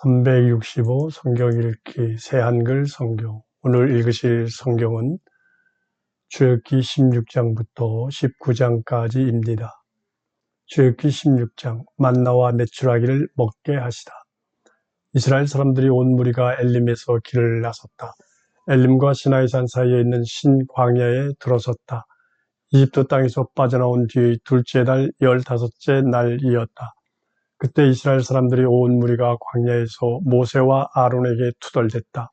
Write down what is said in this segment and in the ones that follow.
365 성경 읽기 새한글 성경 오늘 읽으실 성경은 주역기 16장부터 19장까지입니다. 주역기 16장 만나와 메추라기를 먹게 하시다. 이스라엘 사람들이 온 무리가 엘림에서 길을 나섰다. 엘림과 시나이산 사이에 있는 신광야에 들어섰다. 이집트 땅에서 빠져나온 뒤 둘째 달 열다섯째 날이었다. 그때 이스라엘 사람들이 온 무리가 광야에서 모세와 아론에게 투덜댔다.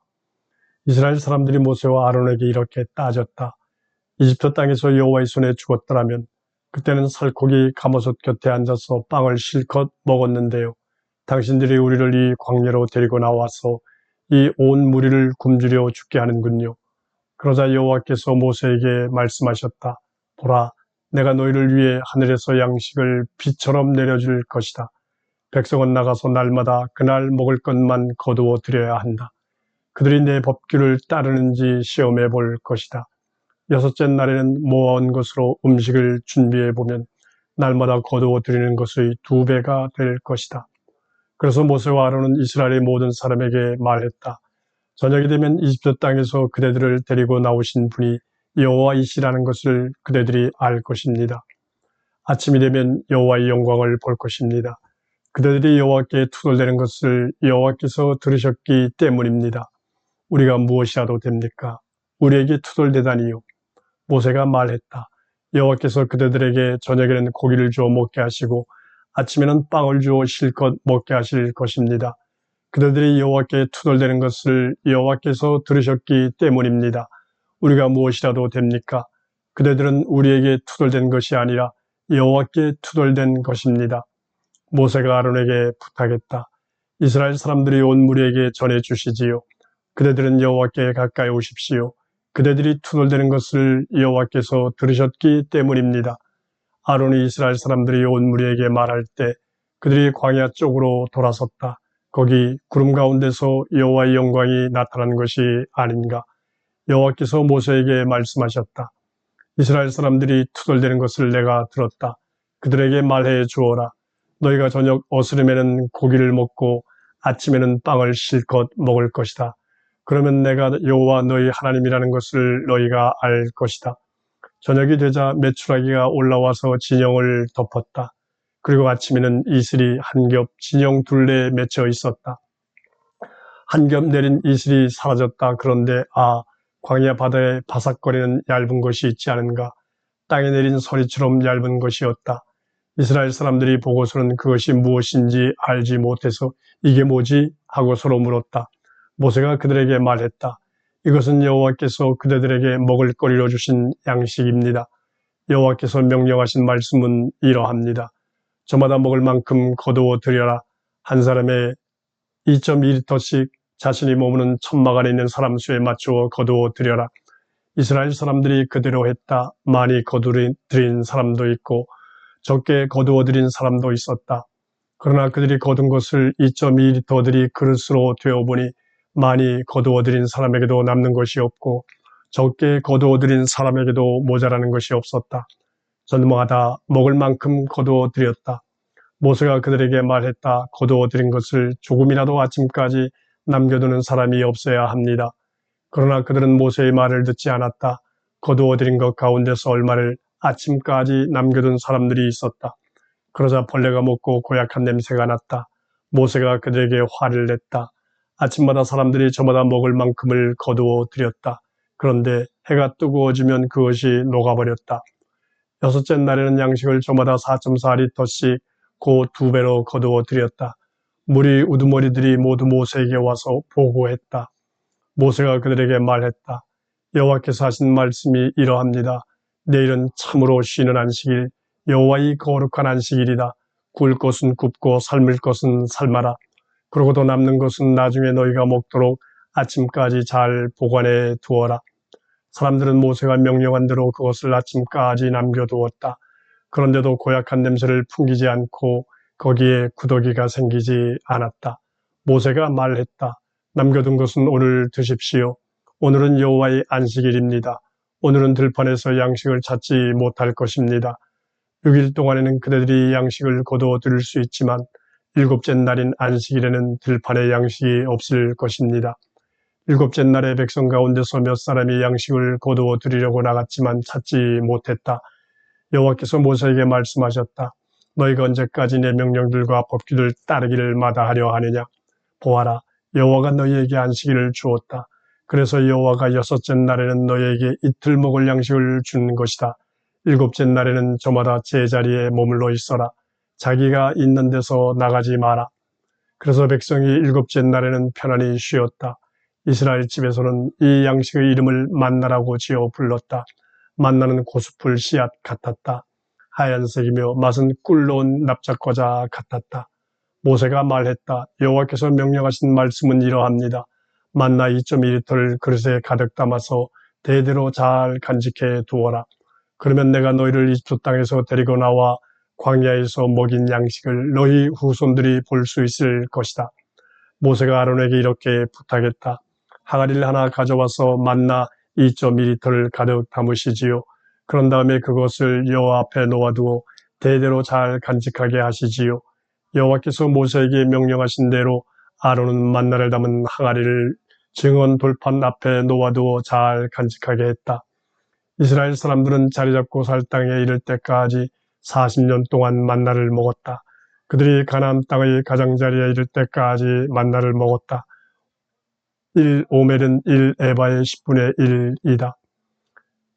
이스라엘 사람들이 모세와 아론에게 이렇게 따졌다. 이집트 땅에서 여호와의 손에 죽었더라면 그때는 살코기 가모솥 곁에 앉아서 빵을 실컷 먹었는데요. 당신들이 우리를 이 광야로 데리고 나와서 이 온 무리를 굶주려 죽게 하는군요. 그러자 여호와께서 모세에게 말씀하셨다. 보라, 내가 너희를 위해 하늘에서 양식을 비처럼 내려줄 것이다. 백성은 나가서 날마다 그날 먹을 것만 거두어 드려야 한다. 그들이 내 법규를 따르는지 시험해 볼 것이다. 여섯째 날에는 모아온 것으로 음식을 준비해 보면 날마다 거두어 드리는 것의 두 배가 될 것이다. 그래서 모세와 아론은 이스라엘의 모든 사람에게 말했다. 저녁이 되면 이집트 땅에서 그대들을 데리고 나오신 분이 여호와이시라는 것을 그대들이 알 것입니다. 아침이 되면 여호와의 영광을 볼 것입니다. 그들이 여호와께 투덜대는 것을 여호와께서 들으셨기 때문입니다. 우리가 무엇이라도 됩니까? 우리에게 투덜대다니요. 모세가 말했다. 여호와께서 그대들에게 저녁에는 고기를 주어 먹게 하시고 아침에는 빵을 주어 실컷 먹게 하실 것입니다. 그들이 여호와께 투덜대는 것을 여호와께서 들으셨기 때문입니다. 우리가 무엇이라도 됩니까? 그대들은 우리에게 투덜댄 것이 아니라 여호와께 투덜댄 것입니다. 모세가 아론에게 부탁했다. 이스라엘 사람들이 온 무리에게 전해 주시지요. 그대들은 여호와께 가까이 오십시오. 그대들이 투덜대는 것을 여호와께서 들으셨기 때문입니다. 아론이 이스라엘 사람들이 온 무리에게 말할 때 그들이 광야 쪽으로 돌아섰다. 거기 구름 가운데서 여호와의 영광이 나타난 것이 아닌가. 여호와께서 모세에게 말씀하셨다. 이스라엘 사람들이 투덜대는 것을 내가 들었다. 그들에게 말해 주어라. 너희가 저녁 어스름에는 고기를 먹고 아침에는 빵을 실컷 먹을 것이다. 그러면 내가 여호와 너희 하나님이라는 것을 너희가 알 것이다. 저녁이 되자 메추라기가 올라와서 진영을 덮었다. 그리고 아침에는 이슬이 한 겹 진영 둘레에 맺혀 있었다. 한 겹 내린 이슬이 사라졌다. 그런데 아 광야 바다에 바삭거리는 얇은 것이 있지 않은가? 땅에 내린 소리처럼 얇은 것이었다. 이스라엘 사람들이 보고서는 그것이 무엇인지 알지 못해서 이게 뭐지 하고 서로 물었다. 모세가 그들에게 말했다. 이것은 여호와께서 그대들에게 먹을 거리로 주신 양식입니다. 여호와께서 명령하신 말씀은 이러합니다. 저마다 먹을 만큼 거두어 드려라. 한 사람의 2.2리터씩 자신이 머무는 천막 안에 있는 사람 수에 맞추어 거두어 드려라. 이스라엘 사람들이 그대로 했다. 많이 거두드린 사람도 있고 적게 거두어들인 사람도 있었다. 그러나 그들이 거둔 것을 2.2리터들이 그릇으로 되어보니 많이 거두어들인 사람에게도 남는 것이 없고 적게 거두어들인 사람에게도 모자라는 것이 없었다. 전무하다 먹을 만큼 거두어들였다. 모세가 그들에게 말했다. 거두어들인 것을 조금이라도 아침까지 남겨두는 사람이 없어야 합니다. 그러나 그들은 모세의 말을 듣지 않았다. 거두어들인 것 가운데서 얼마를 아침까지 남겨둔 사람들이 있었다. 그러자 벌레가 먹고 고약한 냄새가 났다. 모세가 그들에게 화를 냈다. 아침마다 사람들이 저마다 먹을 만큼을 거두어 드렸다. 그런데 해가 뜨거워지면 그것이 녹아버렸다. 여섯째 날에는 양식을 저마다 4.4리터씩 고 두 배로 거두어 드렸다. 물이 우두머리들이 모두 모세에게 와서 보고했다. 모세가 그들에게 말했다. 여호와께서 하신 말씀이 이러합니다. 내일은 참으로 쉬는 안식일, 여호와의 거룩한 안식일이다. 굴 것은 굽고 삶을 것은 삶아라. 그러고도 남는 것은 나중에 너희가 먹도록 아침까지 잘 보관해 두어라. 사람들은 모세가 명령한 대로 그것을 아침까지 남겨두었다. 그런데도 고약한 냄새를 풍기지 않고 거기에 구더기가 생기지 않았다. 모세가 말했다. 남겨둔 것은 오늘 드십시오. 오늘은 여호와의 안식일입니다. 오늘은 들판에서 양식을 찾지 못할 것입니다. 6일 동안에는 그대들이 양식을 거두어 들일 수 있지만 일곱째 날인 안식일에는 들판에 양식이 없을 것입니다. 일곱째 날에 백성 가운데서 몇 사람이 양식을 거두어 드리려고 나갔지만 찾지 못했다. 여호와께서 모세에게 말씀하셨다. 너희가 언제까지 내 명령들과 법규를 따르기를 마다하려 하느냐? 보아라, 여호와가 너희에게 안식일을 주었다. 그래서 여호와가 여섯째 날에는 너희에게 이틀 먹을 양식을 주는 것이다. 일곱째 날에는 저마다 제자리에 머물러 있어라. 자기가 있는 데서 나가지 마라. 그래서 백성이 일곱째 날에는 편안히 쉬었다. 이스라엘 집에서는 이 양식의 이름을 만나라고 지어 불렀다. 만나는 고수풀 씨앗 같았다. 하얀색이며 맛은 꿀 넣은 납작과자 같았다. 모세가 말했다. 여호와께서 명령하신 말씀은 이러합니다. 만나 2.1리터를 그릇에 가득 담아서 대대로 잘 간직해 두어라. 그러면 내가 너희를 이집트 땅에서 데리고 나와 광야에서 먹인 양식을 너희 후손들이 볼 수 있을 것이다. 모세가 아론에게 이렇게 부탁했다. 항아리를 하나 가져와서 만나 2.2리터를 가득 담으시지요. 그런 다음에 그것을 여호와 앞에 놓아두어 대대로 잘 간직하게 하시지요. 여호와께서 모세에게 명령하신 대로 아론은 만나를 담은 항아리를 증언 돌판 앞에 놓아두어 잘 간직하게 했다. 이스라엘 사람들은 자리 잡고 살 땅에 이를 때까지 40년 동안 만나를 먹었다. 그들이 가나안 땅의 가장자리에 이를 때까지 만나를 먹었다. 1 오멜은 1 에바의 10분의 1이다.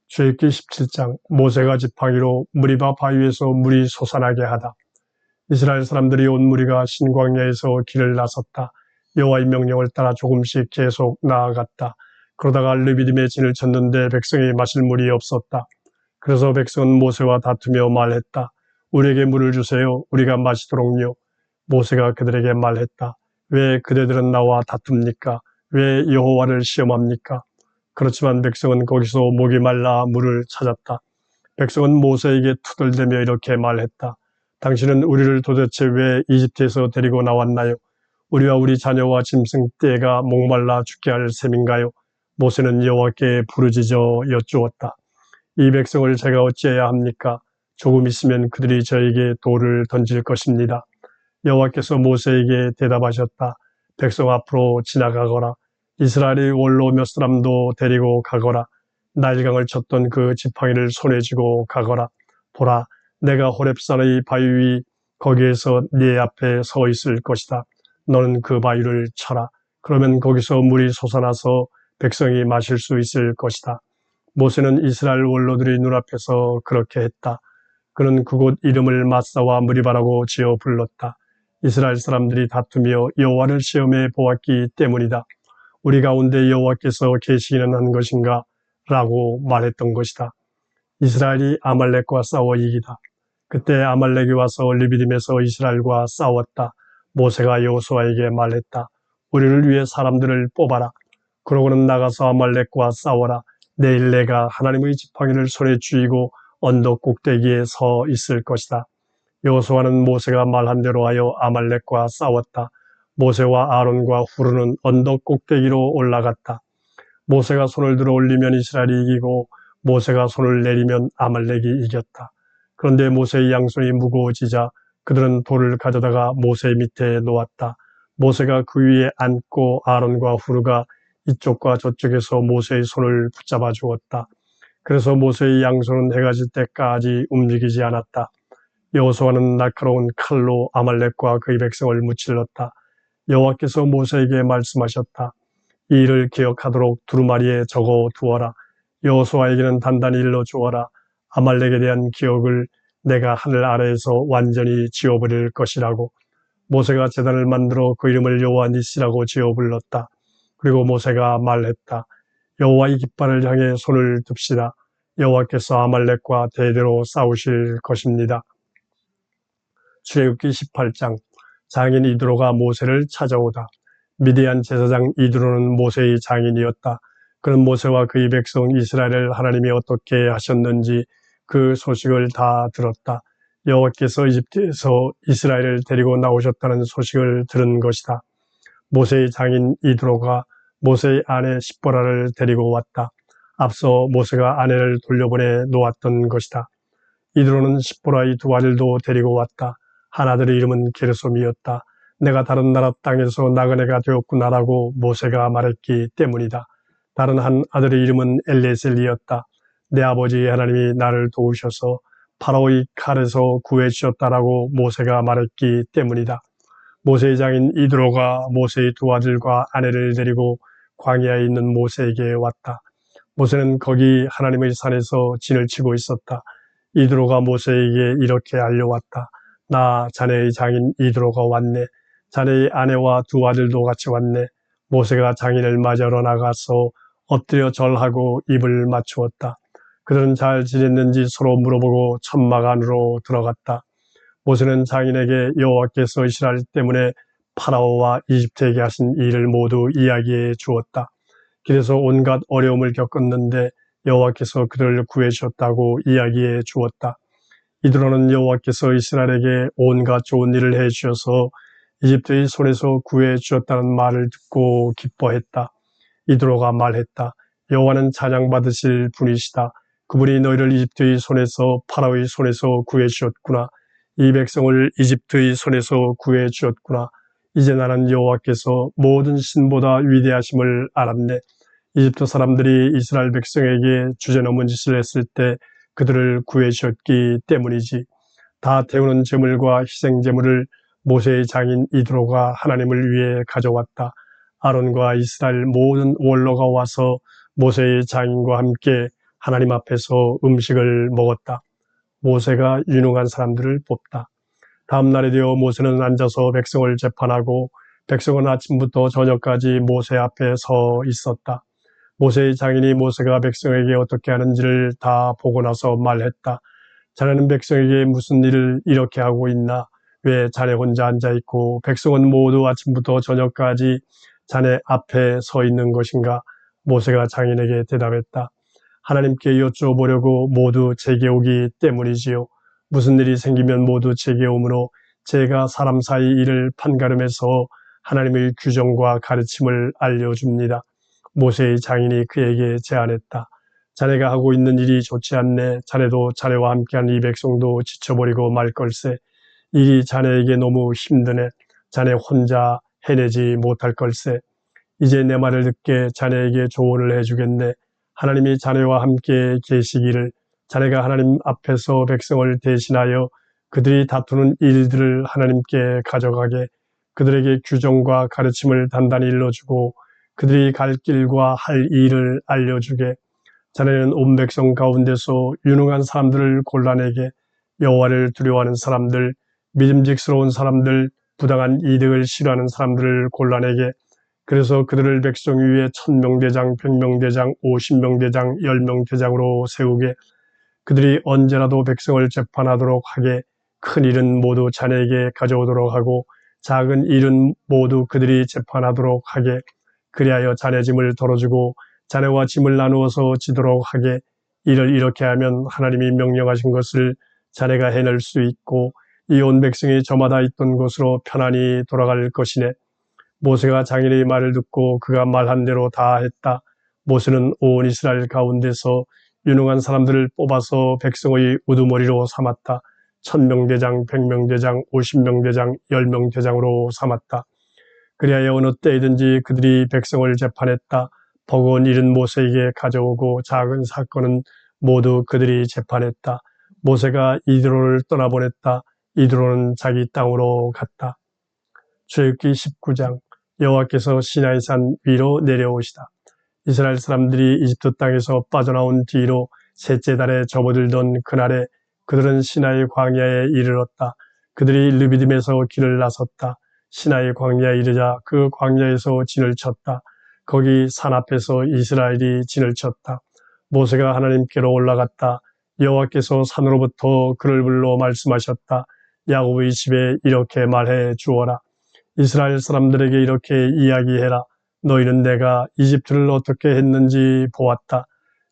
죄기 17장 모세가 지팡이로 무리바 바위에서 물이 솟아나게 하다. 이스라엘 사람들이 온 무리가 신광야에서 길을 나섰다. 여호와의 명령을 따라 조금씩 계속 나아갔다. 그러다가 르비딤의 진을 쳤는데 백성이 마실 물이 없었다. 그래서 백성은 모세와 다투며 말했다. 우리에게 물을 주세요. 우리가 마시도록요. 모세가 그들에게 말했다. 왜 그대들은 나와 다툽니까? 왜 여호와를 시험합니까? 그렇지만 백성은 거기서 목이 말라 물을 찾았다. 백성은 모세에게 투덜대며 이렇게 말했다. 당신은 우리를 도대체 왜 이집트에서 데리고 나왔나요? 우리와 우리 자녀와 짐승 떼가 목말라 죽게 할 셈인가요? 모세는 여호와께 부르짖어 여쭈었다. 이 백성을 제가 어찌해야 합니까? 조금 있으면 그들이 저에게 돌을 던질 것입니다. 여호와께서 모세에게 대답하셨다. 백성 앞으로 지나가거라. 이스라엘의 원로 몇 사람도 데리고 가거라. 날강을 쳤던 그 지팡이를 손에 쥐고 가거라. 보라, 내가 호랩산의 바위 위 거기에서 네 앞에 서 있을 것이다. 너는 그 바위를 쳐라. 그러면 거기서 물이 솟아나서 백성이 마실 수 있을 것이다. 모세는 이스라엘 원로들의 눈앞에서 그렇게 했다. 그는 그곳 이름을 마사와 무리바라고 지어 불렀다. 이스라엘 사람들이 다투며 여호와를 시험해 보았기 때문이다. 우리 가운데 여호와께서 계시기는 한 것인가? 라고 말했던 것이다. 이스라엘이 아말렉과 싸워 이기다. 그때 아말렉이 와서 리비딤에서 이스라엘과 싸웠다. 모세가 여호수아에게 말했다. 우리를 위해 사람들을 뽑아라. 그러고는 나가서 아말렉과 싸워라. 내일 내가 하나님의 지팡이를 손에 쥐고 언덕 꼭대기에 서 있을 것이다. 여호수아는 모세가 말한 대로 하여 아말렉과 싸웠다. 모세와 아론과 후르는 언덕 꼭대기로 올라갔다. 모세가 손을 들어 올리면 이스라엘이 이기고 모세가 손을 내리면 아말렉이 이겼다. 그런데 모세의 양손이 무거워지자 그들은 돌을 가져다가 모세 밑에 놓았다. 모세가 그 위에 앉고 아론과 후르가 이쪽과 저쪽에서 모세의 손을 붙잡아 주었다. 그래서 모세의 양손은 해가 질 때까지 움직이지 않았다. 여호수아는 날카로운 칼로 아말렉과 그의 백성을 무찔렀다. 여호와께서 모세에게 말씀하셨다. 이 일을 기억하도록 두루마리에 적어 두어라. 여호수아에게는 단단히 일러 주어라. 아말렉에 대한 기억을 내가 하늘 아래에서 완전히 지워버릴 것이라고. 모세가 재단을 만들어 그 이름을 여호와 니시라고 지어 불렀다. 그리고 모세가 말했다. 여호와의 깃발을 향해 손을 듭시다. 여호와께서 아말렉과 대대로 싸우실 것입니다. 출애굽기 18장 장인 이드로가 모세를 찾아오다. 미디안 제사장 이드로는 모세의 장인이었다. 그는 모세와 그의 백성 이스라엘을 하나님이 어떻게 하셨는지 그 소식을 다 들었다. 여호와께서 이집트에서 이스라엘을 데리고 나오셨다는 소식을 들은 것이다. 모세의 장인 이드로가 모세의 아내 십보라를 데리고 왔다. 앞서 모세가 아내를 돌려보내 놓았던 것이다. 이드로는 십보라의 두 아들도 데리고 왔다. 하나들의 이름은 게르솜이었다. 내가 다른 나라 땅에서 나그네가 되었구나라고 모세가 말했기 때문이다. 다른 한 아들의 이름은 엘레셀이었다. 내 아버지 하나님이 나를 도우셔서 파라오의 칼에서 구해 주셨다라고 모세가 말했기 때문이다. 모세의 장인 이드로가 모세의 두 아들과 아내를 데리고 광야에 있는 모세에게 왔다. 모세는 거기 하나님의 산에서 진을 치고 있었다. 이드로가 모세에게 이렇게 알려왔다. 나 자네의 장인 이드로가 왔네. 자네의 아내와 두 아들도 같이 왔네. 모세가 장인을 맞으러 나가서 엎드려 절하고 입을 맞추었다. 그들은 잘 지냈는지 서로 물어보고 천막 안으로 들어갔다. 모세는 장인에게 여호와께서 이스라엘 때문에 파라오와 이집트에게 하신 일을 모두 이야기해 주었다. 그래서 온갖 어려움을 겪었는데 여호와께서 그들을 구해 주셨다고 이야기해 주었다. 이들로는 여호와께서 이스라엘에게 온갖 좋은 일을 해 주셔서 이집트의 손에서 구해 주셨다는 말을 듣고 기뻐했다. 이드로가 말했다. 여호와는 찬양 받으실 분이시다. 그분이 너희를 이집트의 손에서 파라오의 손에서 구해 주셨구나. 이 백성을 이집트의 손에서 구해 주셨구나. 이제 나는 여호와께서 모든 신보다 위대하심을 알았네. 이집트 사람들이 이스라엘 백성에게 주제넘은 짓을 했을 때 그들을 구해 주셨기 때문이지. 다 태우는 제물과 희생 제물을 모세의 장인 이드로가 하나님을 위해 가져왔다. 아론과 이스라엘 모든 원로가 와서 모세의 장인과 함께 하나님 앞에서 음식을 먹었다. 모세가 유능한 사람들을 뽑다. 다음 날이 되어 모세는 앉아서 백성을 재판하고 백성은 아침부터 저녁까지 모세 앞에 서 있었다. 모세의 장인이 모세가 백성에게 어떻게 하는지를 다 보고 나서 말했다. 자네는 백성에게 무슨 일을 이렇게 하고 있나? 왜 자네 혼자 앉아 있고 백성은 모두 아침부터 저녁까지 자네 앞에 서 있는 것인가? 모세가 장인에게 대답했다. 하나님께 여쭤보려고 모두 제게 오기 때문이지요. 무슨 일이 생기면 모두 제게 오므로 제가 사람 사이 일을 판가름해서 하나님의 규정과 가르침을 알려줍니다. 모세의 장인이 그에게 제안했다. 자네가 하고 있는 일이 좋지 않네. 자네도 자네와 함께한 이 백성도 지쳐버리고 말 걸세. 일이 자네에게 너무 힘드네. 자네 혼자 해내지 못할 걸세. 이제 내 말을 듣게 자네에게 조언을 해주겠네. 하나님이 자네와 함께 계시기를 자네가 하나님 앞에서 백성을 대신하여 그들이 다투는 일들을 하나님께 가져가게 그들에게 규정과 가르침을 단단히 일러주고 그들이 갈 길과 할 일을 알려주게 자네는 온 백성 가운데서 유능한 사람들을 골라내게 여호와를 두려워하는 사람들, 믿음직스러운 사람들, 부당한 이득을 싫어하는 사람들을 골라내게 그래서 그들을 백성 위에 천명대장, 백명대장, 오십명대장, 열명대장으로 세우게 그들이 언제라도 백성을 재판하도록 하게 큰 일은 모두 자네에게 가져오도록 하고 작은 일은 모두 그들이 재판하도록 하게 그리하여 자네 짐을 덜어주고 자네와 짐을 나누어서 지도록 하게 이를 이렇게 하면 하나님이 명령하신 것을 자네가 해낼 수 있고 이 온 백성이 저마다 있던 곳으로 편안히 돌아갈 것이네. 모세가 장인의 말을 듣고 그가 말한 대로 다 했다. 모세는 온 이스라엘 가운데서 유능한 사람들을 뽑아서 백성의 우두머리로 삼았다. 천명대장, 백명대장, 오십명대장, 열명대장으로 삼았다. 그리하여 어느 때이든지 그들이 백성을 재판했다. 버거운 일은 모세에게 가져오고 작은 사건은 모두 그들이 재판했다. 모세가 이드로를 떠나보냈다. 이드로는 자기 땅으로 갔다. 출애굽기 19장 여호와께서 시나이산 위로 내려오시다. 이스라엘 사람들이 이집트 땅에서 빠져나온 뒤로 셋째 달에 접어들던 그날에 그들은 시나이 광야에 이르렀다. 그들이 르비딤에서 길을 나섰다. 시나이 광야에 이르자 그 광야에서 진을 쳤다. 거기 산 앞에서 이스라엘이 진을 쳤다. 모세가 하나님께로 올라갔다. 여호와께서 산으로부터 그를 불러 말씀하셨다. 야곱의 집에 이렇게 말해 주어라. 이스라엘 사람들에게 이렇게 이야기해라. 너희는 내가 이집트를 어떻게 했는지 보았다.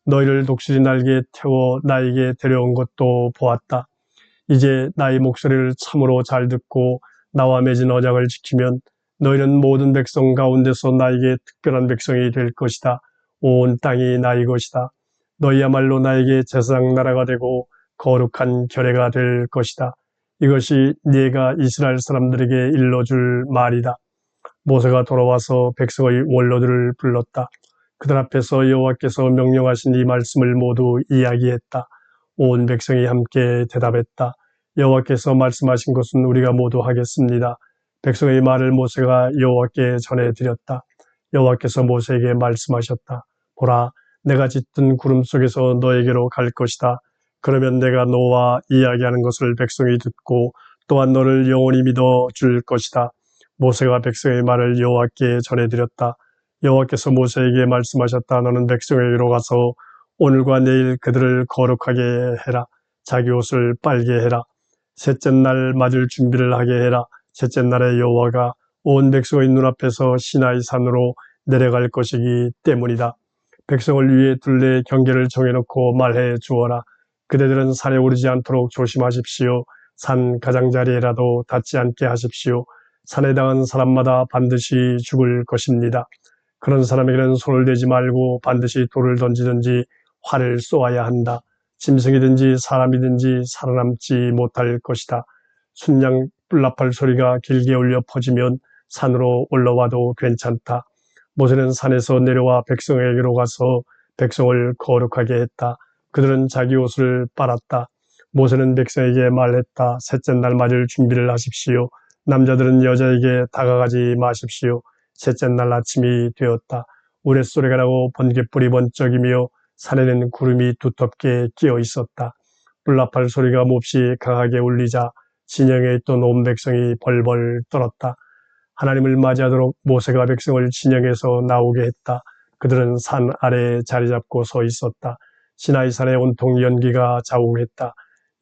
너희를 독실이 날개 태워 나에게 데려온 것도 보았다. 이제 나의 목소리를 참으로 잘 듣고 나와 맺은 언약을 지키면 너희는 모든 백성 가운데서 나에게 특별한 백성이 될 것이다. 온 땅이 나의 것이다. 너희야말로 나에게 제사장 나라가 되고 거룩한 결례가 될 것이다. 이것이 네가 이스라엘 사람들에게 일러줄 말이다. 모세가 돌아와서 백성의 원로들을 불렀다. 그들 앞에서 여호와께서 명령하신 이 말씀을 모두 이야기했다. 온 백성이 함께 대답했다. 여호와께서 말씀하신 것은 우리가 모두 하겠습니다. 백성의 말을 모세가 여호와께 전해드렸다. 여호와께서 모세에게 말씀하셨다. 보라, 내가 짙은 구름 속에서 너에게로 갈 것이다. 그러면 내가 너와 이야기하는 것을 백성이 듣고 또한 너를 영원히 믿어 줄 것이다. 모세가 백성의 말을 여호와께 전해드렸다. 여호와께서 모세에게 말씀하셨다. 너는 백성에게로 가서 오늘과 내일 그들을 거룩하게 해라. 자기 옷을 빨게 해라. 셋째 날 맞을 준비를 하게 해라. 셋째 날에 여호와가 온 백성의 눈앞에서 시나이 산으로 내려갈 것이기 때문이다. 백성을 위해 둘레 경계를 정해놓고 말해 주어라. 그대들은 산에 오르지 않도록 조심하십시오. 산 가장자리에라도 닿지 않게 하십시오. 산에 닿은 사람마다 반드시 죽을 것입니다. 그런 사람에게는 손을 대지 말고 반드시 돌을 던지든지 활을 쏘아야 한다. 짐승이든지 사람이든지 살아남지 못할 것이다. 순양 뿔나팔 소리가 길게 울려 퍼지면 산으로 올라와도 괜찮다. 모세는 산에서 내려와 백성에게로 가서 백성을 거룩하게 했다. 그들은 자기 옷을 빨았다. 모세는 백성에게 말했다. 셋째 날 맞을 준비를 하십시오. 남자들은 여자에게 다가가지 마십시오. 셋째 날 아침이 되었다. 우레소리가 나고 번개불이 번쩍이며 산에는 구름이 두텁게 끼어 있었다. 불나팔 소리가 몹시 강하게 울리자 진영에 있던 온 백성이 벌벌 떨었다. 하나님을 맞이하도록 모세가 백성을 진영에서 나오게 했다. 그들은 산 아래에 자리 잡고 서 있었다. 시나이 산에 온통 연기가 자욱했다.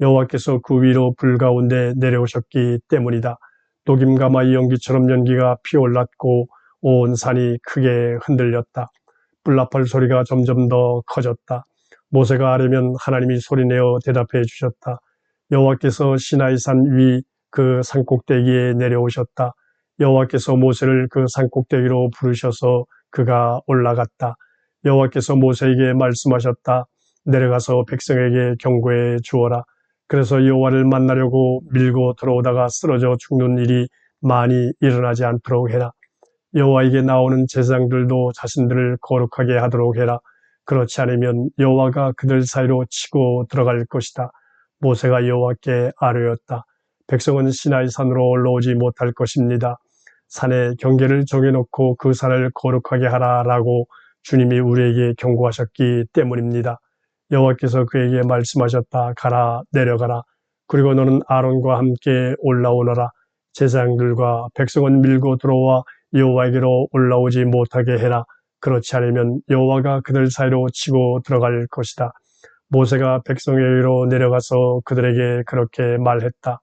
여호와께서 그 위로 불 가운데 내려오셨기 때문이다. 녹임가마의 연기처럼 연기가 피올랐고 온 산이 크게 흔들렸다. 불나팔 소리가 점점 더 커졌다. 모세가 아뢰면 하나님이 소리내어 대답해 주셨다. 여호와께서 시나이 산 위 그 산꼭대기에 내려오셨다. 여호와께서 모세를 그 산꼭대기로 부르셔서 그가 올라갔다. 여호와께서 모세에게 말씀하셨다. 내려가서 백성에게 경고해 주어라. 그래서 여호와를 만나려고 밀고 들어오다가 쓰러져 죽는 일이 많이 일어나지 않도록 해라. 여호와에게 나오는 제사장들도 자신들을 거룩하게 하도록 해라. 그렇지 않으면 여호와가 그들 사이로 치고 들어갈 것이다. 모세가 여호와께 아뢰었다. 백성은 시나이 산으로 올라오지 못할 것입니다. 산에 경계를 정해놓고 그 산을 거룩하게 하라라고 주님이 우리에게 경고하셨기 때문입니다. 여호와께서 그에게 말씀하셨다. 가라 내려가라. 그리고 너는 아론과 함께 올라오너라. 제사장들과 백성은 밀고 들어와 여호와에게로 올라오지 못하게 해라. 그렇지 않으면 여호와가 그들 사이로 치고 들어갈 것이다. 모세가 백성에게로 내려가서 그들에게 그렇게 말했다.